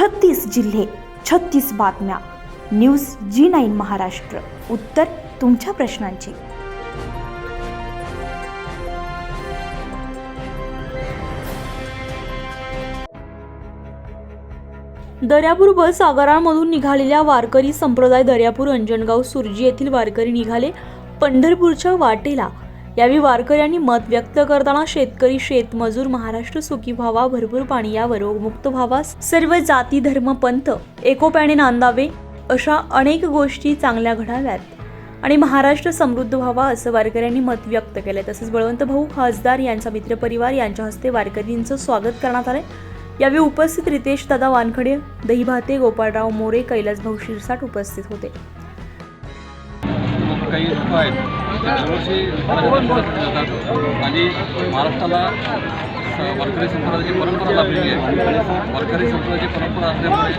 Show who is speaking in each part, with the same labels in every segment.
Speaker 1: छत्तीस जिल्हे छत्तीस बातम्या. News G nine Maharashtra. उत्तर तुमच्या प्रश्नांची. दर्यापूर बस आगारामधून निघालेल्या वारकरी संप्रदाय दर्यापूर अंजनगाव सुरजी येथील वारकरी निघाले पंढरपूरच्या वाटेला. यावेळी वारकऱ्यांनी मत व्यक्त करताना शेतकरी शेतमजूर महाराष्ट्र सुखी व्हावा भरपूर पाणी यावर रोगमुक्त व्हावा सर्व जाती धर्म पंथ एकोप्याने नांदावे अशा अनेक गोष्टी चांगल्या घडाव्यात. आणि महाराष्ट्र समृद्ध व्हावा असं वारकऱ्यांनी मत व्यक्त केलंय. तसंच बळवंत भाऊ खासदार यांचा मित्रपरिवार यांच्या हस्ते वारकरींचं स्वागत करण्यात आलंय. यावेळी उपस्थित रितेश दादा वानखडे दहीभाते गोपाळराव मोरे कैलास भाऊ शिरसाट उपस्थित होते.
Speaker 2: काही लोक आहेत ते दरवर्षी जातात आणि महाराष्ट्राला स- वारकरी संप्रदायाची परंपरा लाभलेली आहे. वारकरी संप्रदायाची परंपरा असल्यामुळे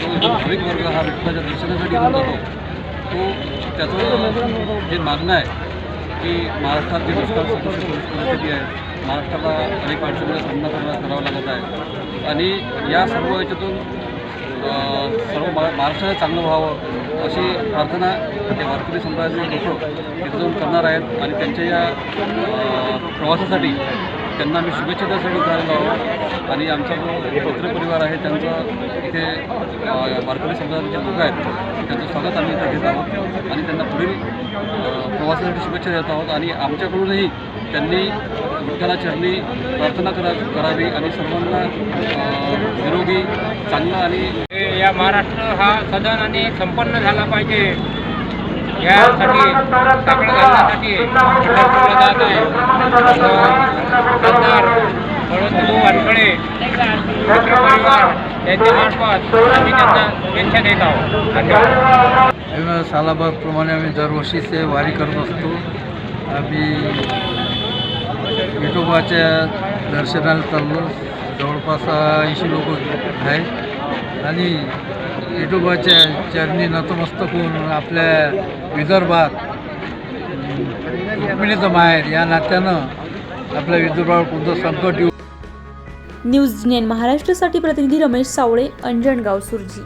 Speaker 2: तो जो भाविक वर्ग हा विठ्ठलाच्या दर्शनासाठी घेऊन जातो तो त्याचं जे मागणं आहे की महाराष्ट्रात जी दुष्काळ परिस्थिती आहे महाराष्ट्राला अनेक अडचणीचा सामना करावा करावा लागत आहे. आणि या सर्व याच्यातून महाराष्ट्राला चांगलं व्हावं अशी प्रार्थना ते वारकरी संप्रदायाचे लोक तिथे जाऊन करणार आहेत आणि त्यांच्या या प्रवासासाठी त्यांना आम्ही शुभेच्छा द्यासाठी झालेलो आहोत आणि आमचा जो मित्रपरिवार आहे त्यांचा इथे वारकरी संप्रदायाचे लोक आहेत त्यांचं स्वागत आम्ही इथे घेत आहोत. आणि त्यांना पुढील प्रवासासाठी शुभेच्छा देत आहोत. आणि आमच्याकडूनही त्यांनी विठ्ठला चरणी प्रार्थना करा करावी आणि सर्वांना निरोगी चांगलं आणि
Speaker 3: या महाराष्ट्र हा सदन आणि संपन्न झाला पाहिजे. यासाठी सगळं घालण्यासाठी पंढरपूरला जात आहे. खासदार बळवंतभाऊ वानखडे मित्रपरिवार यांच्यामार्फत आम्ही त्यांना शुभेच्छा देत आहोत. धन्यवाद.
Speaker 4: आम्ही सालाबादप्रमाणे आम्ही दरवर्षी ते वारी करत असतो. आम्ही विठोबाच्या दर्शनाला चाललो. जवळपास ऐंशी लोक आहेत. आणि विठोबाच्या चरणी नतमस्तक होऊन आपल्या विदर्भात रुक्मिणीचं माहेर या नात्यानं आपल्या विदर्भावर कोणतं संकट येऊ
Speaker 1: न्यूज नेन महाराष्ट्रासाठी प्रतिनिधी रमेश सावळे अंजणगाव सुरजी.